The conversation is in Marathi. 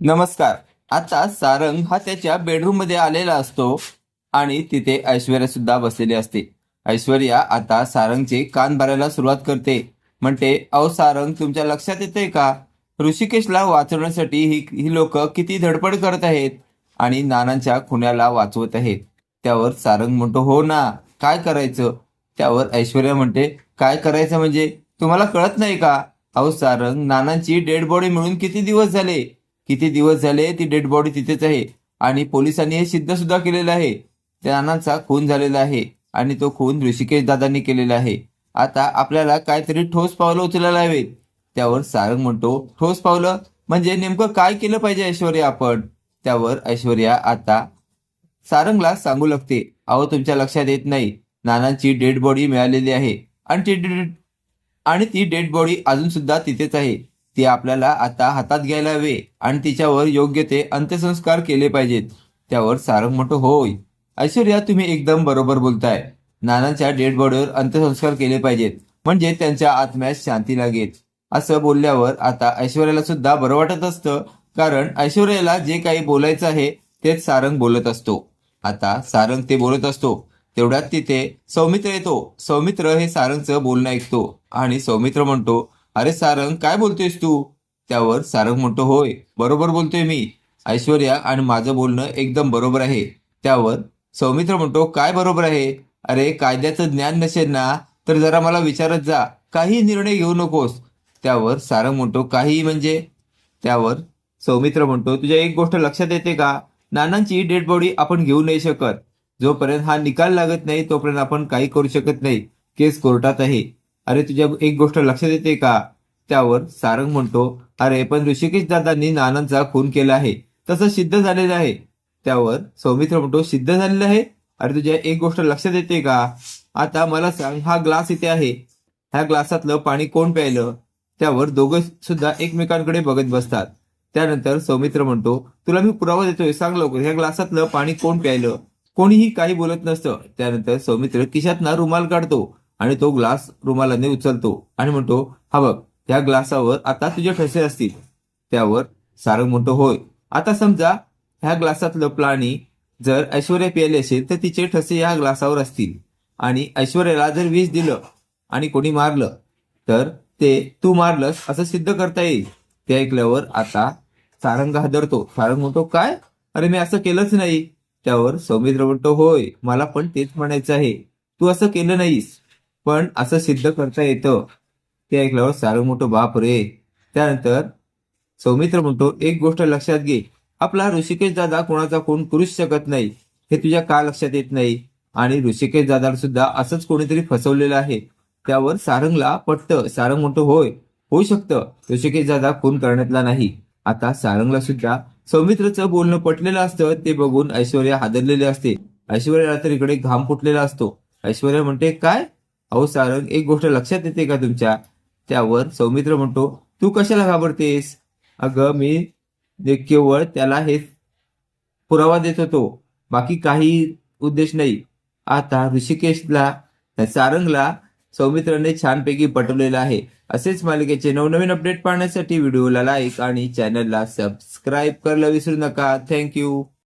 नमस्कार. आता सारंग हा त्याच्या बेडरूममध्ये आलेला असतो आणि तिथे ऐश्वर्या सुद्धा बसलेली असते. ऐश्वर्या आता सारंगचे कान भरायला सुरुवात करते. म्हणते अहो सारंग तुमच्या लक्षात येते का? ऋषिकेशला वाचवण्यासाठी ही ही लोक किती धडपड करत आहेत आणि नानांच्या खुन्याला वाचवत आहेत. त्यावर सारंग म्हणतो हो ना काय करायचं? त्यावर ऐश्वर्या म्हणते काय करायचं म्हणजे? तुम्हाला कळत नाही का? अहो सारंग नानांची डेड बॉडी मिळून किती दिवस झाले? किती दिवस झाले ती डेड बॉडी तिथेच आहे. आणि पोलिसांनी हे सिद्ध सुद्धा केलेलं आहे. त्या नानांचा खून झालेला आहे आणि तो खून ऋषिकेश दादांनी केलेला आहे. आता आपल्याला काहीतरी ठोस पावलं उचलायला हवेत. त्यावर सारंग म्हणतो ठोस पावलं? म्हणजे नेमकं काय केलं पाहिजे ऐश्वर्या आपण? त्यावर ऐश्वर्या आता सारंगला सांगू लागते अहो तुमच्या लक्षात येत नाही. नानांची डेड बॉडी मिळालेली आहे. आणि ती डेड आणि ती डेड बॉडी अजून सुद्धा तिथेच आहे. ती आपल्याला आता हातात घ्यायला हवे आणि तिच्यावर योग्य ते अंत्यसंस्कार केले पाहिजेत. त्यावर सारंग म्हणतो होय. ऐश्वर्या तुम्ही एकदम बरोबर बोलताय. नानांच्या डेड बॉडीवर अंत्यसंस्कार केले पाहिजेत. म्हणजे त्यांच्या आत्म्यास शांती लागेल. असं बोलल्यावर आता ऐश्वर्याला सुद्धा बरं वाटत असतं. कारण ऐश्वर्याला जे काही बोलायचं आहे तेच सारंग बोलत असतो. आता सारंग ते बोलत असतो. तेवढ्यात तिथे सौमित्र येतो. सौमित्र हे सारंगचं बोलणं ऐकतो. आणि सौमित्र म्हणतो अरे सारंग काय बोलतोयस तू? त्यावर सारंग म्हणतो होय बरोबर बोलतोय मी. ऐश्वर्या आणि माझं बोलणं एकदम बरोबर आहे. त्यावर सौमित्र म्हणतो काय बरोबर आहे? अरे कायद्याचं ज्ञान नसेल ना तर जरा मला विचारत जा. काही निर्णय घेऊ नकोस. त्यावर सारंग म्हणतो काही म्हणजे? त्यावर सौमित्र म्हणतो तुझ्या एक गोष्ट लक्षात येते का? नानांची डेड बॉडी आपण घेऊ नाही शकत. जोपर्यंत हा निकाल लागत नाही तोपर्यंत आपण काही करू शकत नाही. केस कोर्टात आहे. अरे तुझ्या एक गोष्ट लक्षात येते का? त्यावर सारंग म्हणतो अरे पण ऋषिकेश दादांनी नानांचा खून केला आहे. तसं सिद्ध झालेलं आहे. त्यावर सौमित्र म्हणतो सिद्ध झालेलं आहे? अरे तुझ्या एक गोष्ट लक्षात येते का? आता मला सांग हा ग्लास इथे आहे. ह्या ग्लासातलं पाणी कोण प्यायलं? त्यावर दोघं सुद्धा एकमेकांकडे बघत बसतात. त्यानंतर सौमित्र म्हणतो तुला मी पुरावा देतोय सांग लवकर ह्या ग्लासातलं पाणी कोण प्यायलं? कोणीही काही बोलत नसतं. त्यानंतर सौमित्र किशातना रुमाल काढतो. आणि तो ग्लास रुमालाने उचलतो आणि म्हणतो हा बघ त्या ग्लासावर आता तुझे ठसे असतील. त्यावर सारंग म्हणतो होय. आता समजा ह्या ग्लासातलं पाणी जर ऐश्वर्या प्यायले असेल तर तिचे ठसे ह्या ग्लासावर असतील. आणि ऐश्वर्याला जर विष दिलं आणि कोणी मारलं तर ते तू मारलंस असं सिद्ध करता येईल. ते ऐकल्यावर आता सारंग हादरतो. सारंग म्हणतो काय? अरे मी असं केलंच नाही. त्यावर सौमित्र म्हणतो होय मला पण तेच म्हणायचं आहे. तू असं केलं नाहीस. पण असं सिद्ध करता येतं. ते ऐकल्यावर सारंग मोठं बाप रे. त्यानंतर सौमित्र म्हणतो एक गोष्ट लक्षात घे. आपला ऋषिकेश दादा कोणाचा कोण करूच शकत नाही. हे तुझ्या का लक्षात येत नाही? आणि ऋषिकेश दादा सुद्धा असंच कोणीतरी फसवलेलं आहे. त्यावर सारंगला पटतं सारंग म्हणतो होय होऊ शकतं. ऋषिकेश दादा खून करण्यातला नाही. आता सारंगला सुद्धा सौमित्रचं बोलणं पटलेलं असतं ते बघून ऐश्वर्या हादरलेले असते. ऐश्वर्याला तर इकडे घाम फुटलेला असतो. ऐश्वर्या म्हणते काय? अहो सारंग एक गोष्ट लक्षात येते का तुमच्या? त्यावर सौमित्र म्हणतो तू कशाला घाबरतेस? अगं मी केवळ त्याला हे पुरावा देत होतो. बाकी काही उद्देश नाही. आता ऋषिकेशला सारंगला सौमित्राने छानपैकी पटवलेलं आहे. असेच मालिकेचे नवनवीन अपडेट पाहण्यासाठी व्हिडिओला लाईक आणि चॅनलला सबस्क्राईब करायला विसरू नका. थँक्यू